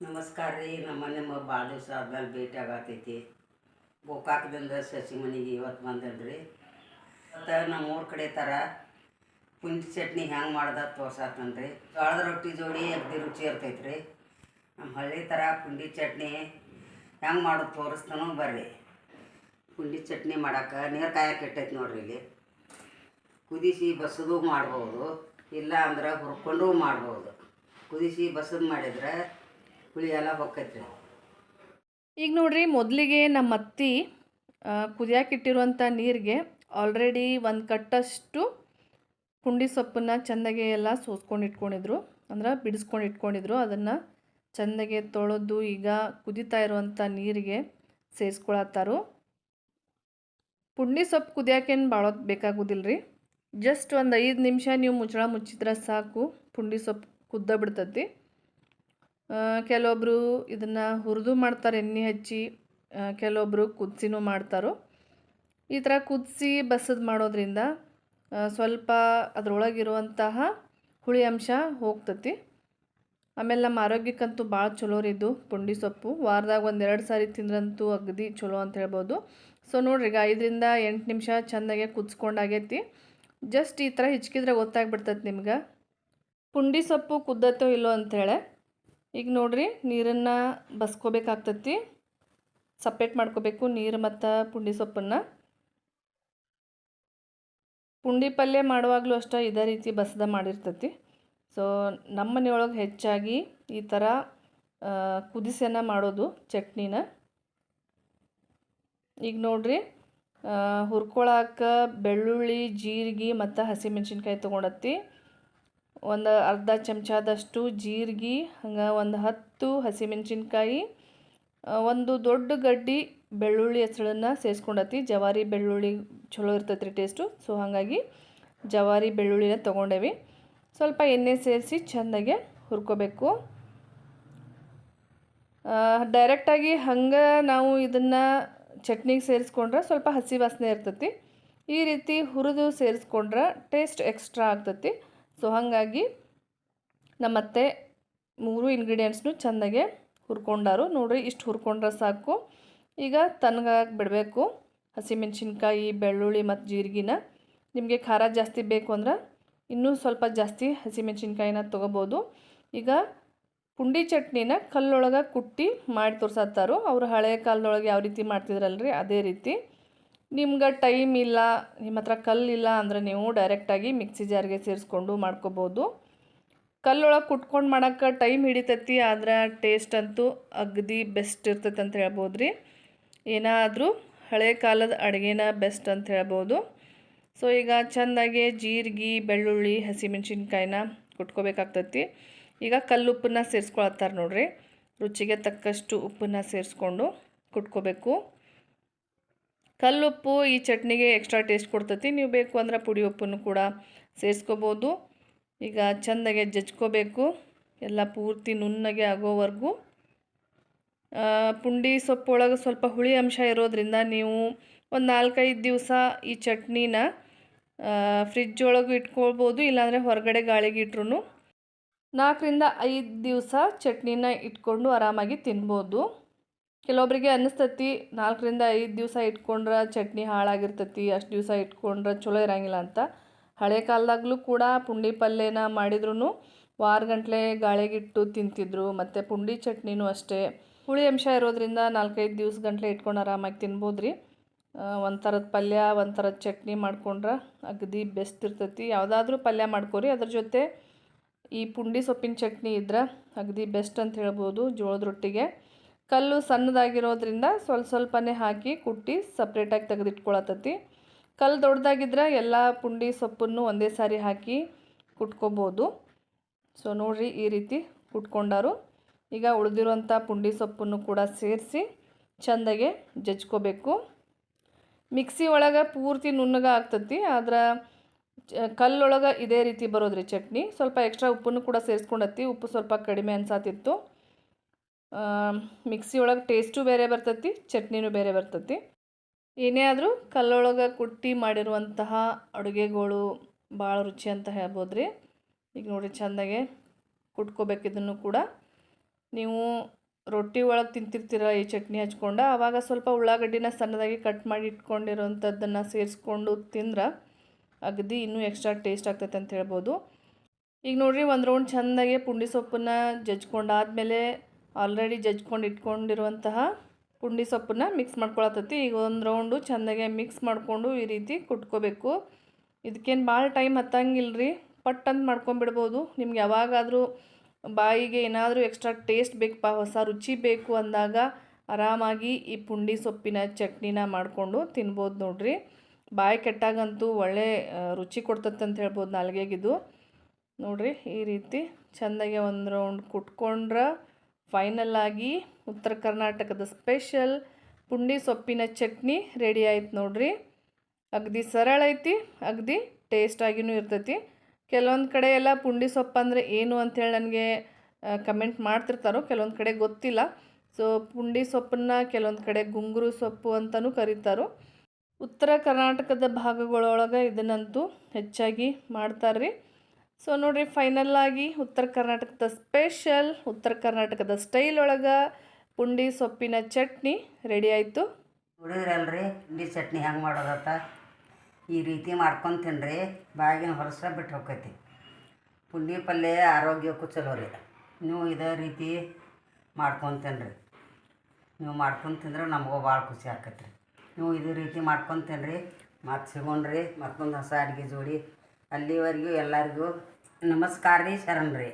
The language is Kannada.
ನಮಸ್ಕಾರ ರೀ ನಮ್ಮ ಮನೆ ಮ ಭಾಳ ದಿವಸ ಆದ್ಮೇಲೆ ಭೇಟಿ ಆಗತೈತಿ. ಗೋಕಾಕದಿಂದ ಸಸಿ ಮನೆಗೆ ಇವತ್ತು ಬಂದೇನ್ರಿ ಮತ್ತು ನಮ್ಮ ಊರ ಕಡೆ ಥರ ಪುಂಡಿ ಚಟ್ನಿ ಹೆಂಗೆ ಮಾಡ್ದ ತೋರ್ಸಾತನ್ರಿ ಜೋಳದ ರೊಟ್ಟಿ ಜೋಡಿ ಅಗ್ದಿ ರುಚಿ ಇರ್ತೈತೆ ರೀ. ನಮ್ಮ ಹಳ್ಳಿ ಥರ ಪುಂಡಿ ಚಟ್ನಿ ಹೆಂಗೆ ಮಾಡೋದು ತೋರಿಸ್ತಾನೂ ಬರ್ರಿ. ಪುಂಡಿ ಚಟ್ನಿ ಮಾಡೋಕೆ ನೀರು ಕಾಯಕ್ಕೆ ಇಟ್ಟೈತೆ ನೋಡ್ರಿ ಇಲ್ಲಿ. ಕುದಿಸಿ ಬಸದು ಮಾಡ್ಬೋದು ಇಲ್ಲ ಅಂದ್ರೆ ಹುರ್ಕೊಂಡು ಮಾಡ್ಬೋದು. ಕುದಿಸಿ ಬಸದು ಮಾಡಿದ್ರೆ ಹುಳಿ ಎಲ್ಲ ಈಗ ನೋಡ್ರಿ ಮೊದಲಿಗೆ ನಮ್ಮ ಅತ್ತಿ ಕುದಿಯಾಕಿಟ್ಟಿರುವಂಥ ನೀರಿಗೆ ಆಲ್ರೆಡಿ ಒಂದು ಕಟ್ಟಷ್ಟು ಪುಂಡಿ ಸೊಪ್ಪನ್ನು ಚೆಂದಾಗೆ ಎಲ್ಲ ಸೋಸ್ಕೊಂಡು ಇಟ್ಕೊಂಡಿದ್ರು. ಅಂದ್ರೆ ಬಿಡಿಸ್ಕೊಂಡು ಇಟ್ಕೊಂಡಿದ್ರು. ಅದನ್ನು ಚೆಂದಾಗೆ ತೊಳೆದು ಈಗ ಕುದಿತಾ ಇರುವಂಥ ನೀರಿಗೆ ಸೇರಿಸ್ಕೊಳತ್ತಾರು. ಪುಂಡಿ ಸೊಪ್ಪು ಕುದಿಯೋಕೇನು ಭಾಳ ಬೇಕಾಗೋದಿಲ್ಲ ರೀ ಜಸ್ಟ್ ಒಂದು ಐದು ನಿಮಿಷ ನೀವು ಮುಚ್ಚಳ ಮುಚ್ಚಿದ್ರೆ ಸಾಕು ಪುಂಡಿ ಸೊಪ್ಪು ಕುದ್ದ ಬಿಡ್ತೈತಿ. ಕೆಲವೊಬ್ಬರು ಇದನ್ನು ಹುರಿದು ಮಾಡ್ತಾರೆ, ಎಣ್ಣೆ ಹಚ್ಚಿ. ಕೆಲವೊಬ್ಬರು ಕುದಿಸಿನೂ ಮಾಡ್ತಾರೋ. ಈ ಥರ ಕುದಿಸಿ ಬಸದು ಮಾಡೋದ್ರಿಂದ ಸ್ವಲ್ಪ ಅದರೊಳಗಿರುವಂತಹ ಹುಳಿ ಅಂಶ ಹೋಗ್ತತಿ. ಆಮೇಲೆ ನಮ್ಮ ಆರೋಗ್ಯಕ್ಕಂತೂ ಭಾಳ ಚಲೋ ರೀ ಇದು ಪುಂಡಿ ಸೊಪ್ಪು. ವಾರದಾಗ ಒಂದೆರಡು ಸಾರಿ ತಿಂದ್ರಂತೂ ಅಗದಿ ಚಲೋ ಅಂತ ಹೇಳ್ಬೋದು. ಸೊ ನೋಡ್ರಿ, ಈಗ ಐದರಿಂದ ಎಂಟು ನಿಮಿಷ ಚೆಂದಾಗೆ ಕುದಿಸ್ಕೊಂಡಾಗೈತಿ. ಜಸ್ಟ್ ಈ ಥರ ಹಿಚ್ಕಿದ್ರೆ ಗೊತ್ತಾಗ್ಬಿಡ್ತೈತೆ ನಿಮ್ಗೆ. ಪುಂಡಿ ಸೊಪ್ಪು ಕುದ್ದತ್ತೋ ಇಲ್ಲೋ ಅಂಥೇಳಿ ಈಗ ನೋಡ್ರಿ, ನೀರನ್ನು ಬಸ್ಕೋಬೇಕಾಗ್ತತಿ. ಸಪ್ರೇಟ್ ಮಾಡ್ಕೋಬೇಕು ನೀರು ಮತ್ತು ಪುಂಡಿ ಸೊಪ್ಪನ್ನು. ಪುಂಡಿ ಪಲ್ಯ ಮಾಡುವಾಗಲೂ ಅಷ್ಟೇ ಇದೇ ರೀತಿ ಬಸದ ಮಾಡಿರ್ತತಿ. ಸೊ ನಮ್ಮ ಮನೆಯೊಳಗೆ ಹೆಚ್ಚಾಗಿ ಈ ಥರ ಕುದಿಸೆನ ಮಾಡೋದು ಚಟ್ನಿನ. ಈಗ ನೋಡ್ರಿ ಹುರ್ಕೊಳಕ್ಕೆ ಬೆಳ್ಳುಳ್ಳಿ, ಜೀರಿಗೆ ಮತ್ತು ಹಸಿಮೆಣ್ಸಿನ್ಕಾಯಿ ತೊಗೊಂಡತ್ತಿ. ಒಂದು ಅರ್ಧ ಚಮಚದಷ್ಟು ಜೀರಿಗೆ, ಹಂಗೆ ಒಂದು ಹತ್ತು ಹಸಿಮೆಣ್ಸಿನ್ಕಾಯಿ ಒಂದು ದೊಡ್ಡ ಗಡ್ಡಿ ಬೆಳ್ಳುಳ್ಳಿ ಹೆಸಳನ್ನು ಸೇರಿಸ್ಕೊಂಡತಿ. ಜವಾರಿ ಬೆಳ್ಳುಳ್ಳಿ ಚಲೋ ಇರ್ತೈತೆ ರೀ ಟೇಸ್ಟು ಸೊ ಹಾಗಾಗಿ ಜವಾರಿ ಬೆಳ್ಳುಳ್ಳಿನ ತೊಗೊಂಡೇವಿ. ಸ್ವಲ್ಪ ಎಣ್ಣೆ ಸೇರಿಸಿ ಚೆಂದಾಗೆ ಹುರ್ಕೋಬೇಕು. ಡೈರೆಕ್ಟಾಗಿ ಹಂಗೆ ನಾವು ಇದನ್ನು ಚಟ್ನಿಗೆ ಸೇರಿಸ್ಕೊಂಡ್ರೆ ಸ್ವಲ್ಪ ಹಸಿ ವಾಸನೆ ಇರ್ತೈತಿ. ಈ ರೀತಿ ಹುರಿದು ಸೇರಿಸ್ಕೊಂಡ್ರೆ ಟೇಸ್ಟ್ ಎಕ್ಸ್ಟ್ರಾ ಆಗ್ತೈತಿ. ಸೊ ಹಾಗಾಗಿ ನಮ್ಮತ್ತೆ ಮೂರು ಇಂಗ್ರೀಡಿಯೆಂಟ್ಸ್ನು ಚೆಂದಾಗೆ ಹುರ್ಕೊಂಡಾರು. ನೋಡಿರಿ, ಇಷ್ಟು ಹುರ್ಕೊಂಡ್ರೆ ಸಾಕು. ಈಗ ತನಗಾಗಿ ಬಿಡಬೇಕು. ಹಸಿಮೆಣ್ಸಿನ್ಕಾಯಿ, ಬೆಳ್ಳುಳ್ಳಿ ಮತ್ತು ಜೀರಿಗೆನ. ನಿಮಗೆ ಖಾರ ಜಾಸ್ತಿ ಬೇಕು ಅಂದ್ರೆ ಇನ್ನೂ ಸ್ವಲ್ಪ ಜಾಸ್ತಿ ಹಸಿಮೆಣ್ಸಿನ್ಕಾಯಿನ ತೊಗೋಬೋದು. ಈಗ ಪುಂಡಿ ಚಟ್ನಿನ ಕಲ್ಲೊಳಗೆ ಕುಟ್ಟಿ ಮಾಡಿ ತೋರ್ಸತ್ತಾರು. ಅವರು ಹಳೆ ಕಾಲದೊಳಗೆ ಯಾವ ರೀತಿ ಮಾಡ್ತಿದ್ರಲ್ರಿ, ಅದೇ ರೀತಿ. ನಿಮ್ಗೆ ಟೈಮ್ ಇಲ್ಲ, ನಿಮ್ಮ ಹತ್ರ ಕಲ್ಲಿಲ್ಲ ಅಂದರೆ ನೀವು ಡೈರೆಕ್ಟಾಗಿ ಮಿಕ್ಸಿ ಜಾರ್ಗೆ ಸೇರಿಸ್ಕೊಂಡು ಮಾಡ್ಕೋಬೋದು. ಕಲ್ಲೊಳಗೆ ಕುಟ್ಕೊಂಡು ಮಾಡೋಕ್ಕೆ ಟೈಮ್ ಹಿಡಿತೈತಿ, ಆದ್ರೆ ಟೇಸ್ಟ್ ಅಂತೂ ಅಗದಿ ಬೆಸ್ಟ್ ಇರ್ತೈತೆ ಅಂತ ಹೇಳ್ಬೋದು ರೀ ಏನಾದರೂ ಹಳೆ ಕಾಲದ ಅಡುಗೆನ ಬೆಸ್ಟ್ ಅಂತ ಹೇಳ್ಬೋದು. ಸೊ ಈಗ ಚೆಂದಾಗಿ ಜೀರಿಗೆ, ಬೆಳ್ಳುಳ್ಳಿ, ಹಸಿಮೆಣ್ಸಿನ್ಕಾಯಿನ ಕುಟ್ಕೋಬೇಕಾಗ್ತೈತಿ. ಈಗ ಕಲ್ಲುಪ್ಪನ್ನ ಸೇರಿಸ್ಕೊಳತ್ತಾರೆ ನೋಡ್ರಿ. ರುಚಿಗೆ ತಕ್ಕಷ್ಟು ಉಪ್ಪನ್ನ ಸೇರಿಸ್ಕೊಂಡು ಕುಟ್ಕೋಬೇಕು. ಕಲ್ಲುಪ್ಪು ಈ ಚಟ್ನಿಗೆ ಎಕ್ಸ್ಟ್ರಾ ಟೇಸ್ಟ್ ಕೊಡ್ತತಿ. ನೀವು ಬೇಕು ಅಂದ್ರೆ ಪುಡಿ ಉಪ್ಪನ್ನು ಕೂಡ ಸೇರಿಸ್ಕೋಬೋದು. ಈಗ ಚೆಂದಾಗೆ ಜಜ್ಕೋಬೇಕು. ಎಲ್ಲ ಪೂರ್ತಿ ನುಣ್ಣಗೆ ಆಗೋವರೆಗೂ. ಪುಂಡಿ ಪುಂಡಿ ಸೊಪ್ಪೊಳಗೆ ಸ್ವಲ್ಪ ಹುಳಿ ಅಂಶ ಇರೋದ್ರಿಂದ ನೀವು ಒಂದು ನಾಲ್ಕೈದು ದಿವಸ ಈ ಚಟ್ನಿನ ಫ್ರಿಜ್ ಒಳಗೂ ಇಟ್ಕೊಳ್ಬೋದು, ಇಲ್ಲಾಂದರೆ ಹೊರಗಡೆ ಗಾಳಿಗೆ ಇಟ್ರು ನಾಲ್ಕರಿಂದ ಐದು ದಿವಸ ಚಟ್ನಿನ ಇಟ್ಕೊಂಡು ಆರಾಮಾಗಿ ತಿನ್ಬೋದು. ಕೆಲವೊಬ್ಬರಿಗೆ ಅನ್ನಿಸ್ತತಿ, ನಾಲ್ಕರಿಂದ ಐದು ದಿವಸ ಇಟ್ಕೊಂಡ್ರೆ ಚಟ್ನಿ ಹಾಳಾಗಿರ್ತತಿ, ಅಷ್ಟು ದಿವಸ ಇಟ್ಕೊಂಡ್ರೆ ಚಲೋ ಇರಂಗಿಲ್ಲ ಅಂತ. ಹಳೆ ಕಾಲದಾಗಲೂ ಕೂಡ ಪುಂಡಿ ಪಲ್ಯನ ಮಾಡಿದ್ರು ವಾರಗಂಟ್ಲೆ ಗಾಳಿಗಿಟ್ಟು ತಿಂತಿದ್ರು, ಮತ್ತು ಪುಂಡಿ ಚಟ್ನಿನೂ ಅಷ್ಟೇ. ಹುಳಿ ಅಂಶ ಇರೋದ್ರಿಂದ ನಾಲ್ಕೈದು ದಿವ್ಸ ಗಂಟ್ಲೆ ಇಟ್ಕೊಂಡು ಆರಾಮಾಗಿ ತಿನ್ಬೋದು ರೀ ಒಂಥರದ ಥರದ ಪಲ್ಯ ಒಂದು ಥರದ ಚಟ್ನಿ ಮಾಡ್ಕೊಂಡ್ರೆ ಅಗದಿ ಬೆಸ್ಟ್ ಇರ್ತೈತಿ. ಯಾವುದಾದ್ರೂ ಪಲ್ಯ ಮಾಡ್ಕೊರಿ, ಅದ್ರ ಜೊತೆ ಈ ಪುಂಡಿ ಸೊಪ್ಪಿನ ಚಟ್ನಿ ಇದ್ರೆ ಅಗದಿ ಬೆಸ್ಟ್ ಅಂತ ಹೇಳ್ಬೋದು ಜೋಳದ ರೊಟ್ಟಿಗೆ. ಕಲ್ಲು ಸಣ್ಣದಾಗಿರೋದ್ರಿಂದ ಸ್ವಲ್ಪ ಸ್ವಲ್ಪನೇ ಹಾಕಿ ಕುಟ್ಟಿ ಸಪ್ರೇಟಾಗಿ ತೆಗೆದಿಟ್ಕೊಳತತಿ ಕಲ್ಲು ದೊಡ್ಡದಾಗಿದ್ರೆ ಎಲ್ಲ ಪುಂಡಿ ಸೊಪ್ಪನ್ನು ಒಂದೇ ಸಾರಿ ಹಾಕಿ ಕುಟ್ಕೋಬೋದು. ಸೊ ನೋಡಿರಿ ಈ ರೀತಿ ಕುಟ್ಕೊಂಡಾರು. ಈಗ ಉಳಿದಿರುವಂಥ ಪುಂಡಿ ಸೊಪ್ಪನ್ನು ಕೂಡ ಸೇರಿಸಿ ಚೆಂದಾಗೆ ಜಜ್ಕೋಬೇಕು. ಮಿಕ್ಸಿ ಒಳಗೆ ಪೂರ್ತಿ ನುಣ್ಣಗೆ ಆಗ್ತತಿ, ಆದ್ರೆ ಕಲ್ಲೊಳಗೆ ಇದೇ ರೀತಿ ಬರೋದ್ರಿ ಚಟ್ನಿ. ಸ್ವಲ್ಪ ಎಕ್ಸ್ಟ್ರಾ ಉಪ್ಪನ್ನು ಕೂಡ ಸೇರಿಸ್ಕೊಂಡತ್ತಿ, ಉಪ್ಪು ಸ್ವಲ್ಪ ಕಡಿಮೆ ಅನ್ಸಾತಿತ್ತು. ಮಿಕ್ಸಿ ಒಳಗೆ ಟೇಸ್ಟು ಬೇರೆ ಬರ್ತೈತಿ, ಚಟ್ನಿನೂ ಬೇರೆ ಬರ್ತೈತಿ. ಏನೇ ಆದರೂ ಕಲ್ಲೊಳಗೆ ಕುಟ್ಟಿ ಮಾಡಿರುವಂತಹ ಅಡುಗೆಗಳು ಭಾಳ ರುಚಿ ಅಂತ ಹೇಳ್ಬೋದು ರೀ ಈಗ ನೋಡಿ ಚೆಂದಾಗೆ ಕುಟ್ಕೋಬೇಕು ಇದನ್ನು ಕೂಡ. ನೀವು ರೊಟ್ಟಿ ಒಳಗೆ ತಿಂತಿರ್ತೀರ ಈ ಚಟ್ನಿ ಹಚ್ಕೊಂಡು ಆವಾಗ ಸ್ವಲ್ಪ ಉಳ್ಳಾಗಡ್ಡಿನ ಸಣ್ಣದಾಗಿ ಕಟ್ ಮಾಡಿ ಇಟ್ಕೊಂಡಿರೋಂಥದ್ದನ್ನು ಸೇರಿಸ್ಕೊಂಡು ತಿಂದ್ರೆ ಅಗದಿ ಇನ್ನೂ ಎಕ್ಸ್ಟ್ರಾ ಟೇಸ್ಟ್ ಆಗ್ತೈತೆ ಅಂತ ಹೇಳ್ಬೋದು. ಈಗ ನೋಡಿರಿ ಒಂದು ರೌಂಡ್ ಚೆಂದಾಗೆ ಪುಂಡಿ ಸೊಪ್ಪನ್ನು ಜಜ್ಕೊಂಡಾದ್ಮೇಲೆ ಆಲ್ರೆಡಿ ಜಜ್ಕೊಂಡು ಇಟ್ಕೊಂಡಿರುವಂತಹ ಪುಂಡಿ ಸೊಪ್ಪನ್ನ ಮಿಕ್ಸ್ ಮಾಡ್ಕೊಳತ್ತೈತಿ. ಈಗ ಒಂದು ರೌಂಡು ಚೆಂದಾಗೆ ಮಿಕ್ಸ್ ಮಾಡಿಕೊಂಡು ಈ ರೀತಿ ಕುಟ್ಕೋಬೇಕು. ಇದಕ್ಕೇನು ಭಾಳ ಟೈಮ್ ಹತ್ತಂಗಿಲ್ಲ ರೀ ಪಟ್ ಅಂತ ಮಾಡ್ಕೊಂಬಿಡ್ಬೋದು. ನಿಮ್ಗೆ ಯಾವಾಗಾದರೂ ಬಾಯಿಗೆ ಏನಾದರೂ ಎಕ್ಸ್ಟ್ರಾ ಟೇಸ್ಟ್ ಬೇಕಪ್ಪ, ಹೊಸ ರುಚಿ ಬೇಕು ಅಂದಾಗ ಆರಾಮಾಗಿ ಈ ಪುಂಡಿ ಸೊಪ್ಪಿನ ಚಟ್ನಿನ ಮಾಡಿಕೊಂಡು ತಿನ್ಬೋದು ನೋಡ್ರಿ. ಬಾಯಿ ಕೆಟ್ಟಾಗಂತೂ ಒಳ್ಳೆ ರುಚಿ ಕೊಡ್ತತ್ತೆ ಅಂತ ಹೇಳ್ಬೋದು ನಾಲ್ಗೆಗಿದು. ನೋಡ್ರಿ ಈ ರೀತಿ ಚೆಂದಾಗೆ ಒಂದು ರೌಂಡ್ ಕುಟ್ಕೊಂಡ್ರೆ ಫೈನಲ್ ಆಗಿ ಉತ್ತರ ಕರ್ನಾಟಕದ ಸ್ಪೆಷಲ್ ಪುಂಡಿ ಸೊಪ್ಪಿನ ಚಟ್ನಿ ರೆಡಿ ಆಯ್ತು ನೋಡ್ರಿ. ಅಗದಿ ಸರಳ ಐತಿ, ಅಗದಿ ಟೇಸ್ಟಾಗಿನೂ ಇರ್ತೈತಿ. ಕೆಲವೊಂದು ಕಡೆ ಎಲ್ಲ ಪುಂಡಿ ಸೊಪ್ಪು ಅಂದರೆ ಏನು ಅಂಥೇಳಿ ನನಗೆ ಕಮೆಂಟ್ ಮಾಡ್ತಿರ್ತಾರೋ, ಕೆಲವೊಂದು ಕಡೆ ಗೊತ್ತಿಲ್ಲ. ಸೊ, ಪುಂಡಿ ಸೊಪ್ಪನ್ನು ಕೆಲವೊಂದು ಕಡೆ ಗುಂಗುರು ಸೊಪ್ಪು ಅಂತಲೂ ಕರೀತಾರೋ. ಉತ್ತರ ಕರ್ನಾಟಕದ ಭಾಗಗಳೊಳಗೆ ಇದನ್ನಂತೂ ಹೆಚ್ಚಾಗಿ ಮಾಡ್ತಾರೆ ಸೊ ನೋಡಿರಿ ಫೈನಲ್ ಆಗಿ ಉತ್ತರ ಕರ್ನಾಟಕದ ಸ್ಪೆಷಲ್ ಉತ್ತರ ಕರ್ನಾಟಕದ ಸ್ಟೈಲ್ ಒಳಗೆ ಪುಂಡಿ ಸೊಪ್ಪಿನ ಚಟ್ನಿ ರೆಡಿ ಆಯಿತು. ನೋಡಿದ್ರಲ್ರಿ, ಪುಂಡಿ ಚಟ್ನಿ ಹೆಂಗೆ ಮಾಡೋದತ್ತ? ಈ ರೀತಿ ಮಾಡ್ಕೊಂಡು ತಿನ್ರಿ, ಬಾಗಿನ ಹೊರಸ ಬಿಟ್ಟು ಹೋಗ್ತೈತಿ ಪುಂಡಿ ಪಲ್ಯ ಆರೋಗ್ಯಕ್ಕೂ ಚಲೋ ರೀ. ನೀವು ಇದೇ ರೀತಿ ಮಾಡ್ಕೊಂಡು ತಿನ್ರಿ. ನೀವು ಮಾಡ್ಕೊಂಡು ತಿಂದ್ರೆ ನಮಗೂ ಭಾಳ ಖುಷಿ ಆಕತ್ರಿ. ನೀವು ಇದೇ ರೀತಿ ಮಾಡ್ಕೊಂಡು ತಿನ್ರಿ, ಮತ್ತು ಸಿಗೋಣ್ರಿ, ಮತ್ತೊಂದು ಹೊಸ ಅಡುಗೆ ಜೋಡಿ. ಅಲ್ಲಿವರೆಗೂ ಎಲ್ಲರಿಗೂ ನಮಸ್ಕಾರ ರೀ ಶರಣ್ ರೀ.